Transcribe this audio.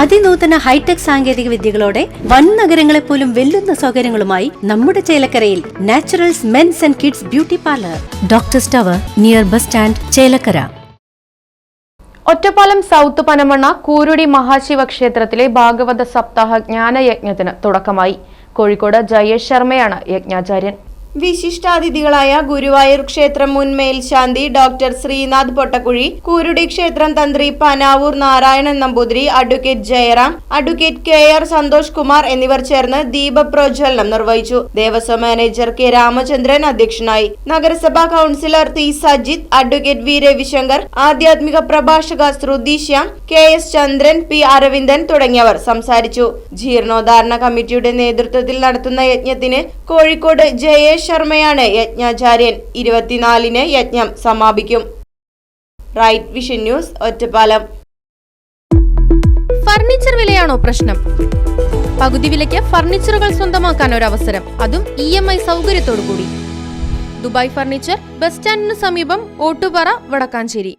അതിനൂതന hi tech സാങ്കേതിക വിദ്യകളോടെ വൻ നഗരങ്ങളെ പോലും വെല്ലുന്ന സൗകര്യങ്ങളുമായി നമ്മുടെ ചേലക്കരയിൽ Naturals men's and kids beauty parlour. Doctor സ്റ്റവർ near bus stand Chelakkara. Ottapalam south Panamanna Koorudi Mahashiva ക്ഷേത്രത്തിലെ ഭാഗവത സപ്താഹ ജ്ഞാനയജ്ഞത്തിന് തുടക്കമായി. കോഴിക്കോട് ജയേഷ് ശർമ്മയാണ് യജ്ഞാചാര്യൻ. വിശിഷ്ടാതിഥികളായ ഗുരുവായൂർ ക്ഷേത്രം മുൻ മേൽശാന്തി ഡോക്ടർ ശ്രീനാഥ് പൊട്ടക്കുഴി കൂരുടി ക്ഷേത്രം തന്ത്രി Panavoor Narayanan Namboothiri advocate Jayaram advocate K R Santhosh Kumar എന്നിവർ ചേർന്ന് ദീപപ്രോജ്വലനം നിർവഹിച്ചു. ദേവസ്വം മാനേജർ കെ രാമചന്ദ്രൻ അധ്യക്ഷനായി. നഗരസഭാ councillor T Sajith advocate V Ravishankar ആധ്യാത്മിക പ്രഭാഷക Shruthi Shyam K S Chandran P Aravindan തുടങ്ങിയവർ സംസാരിച്ചു. ജീർണോദ്ധാരണ കമ്മിറ്റിയുടെ നേതൃത്വത്തിൽ നടത്തുന്ന യജ്ഞത്തിന് കോഴിക്കോട് ജയേഷ് ശർമ്മയാണ് യജ്ഞാചാര്യൻ. ഇരുപത്തിനാലിന് യജ്ഞം സമാപിക്കും. Right vision news Ottapalam. Furniture വിലയാണോ പ്രശ്നം? പകുതി വിലയ്ക്ക് ഫർണിച്ചറുകൾ സ്വന്തമാക്കാൻ ഒരു അവസരം അതും ഇ എം ഐ സൗകര്യത്തോടു കൂടി ദുബായ് ഫർണിച്ചർ ബസ് സ്റ്റാൻഡിന് സമീപം ഓട്ടുപാറ വടക്കാഞ്ചേരി.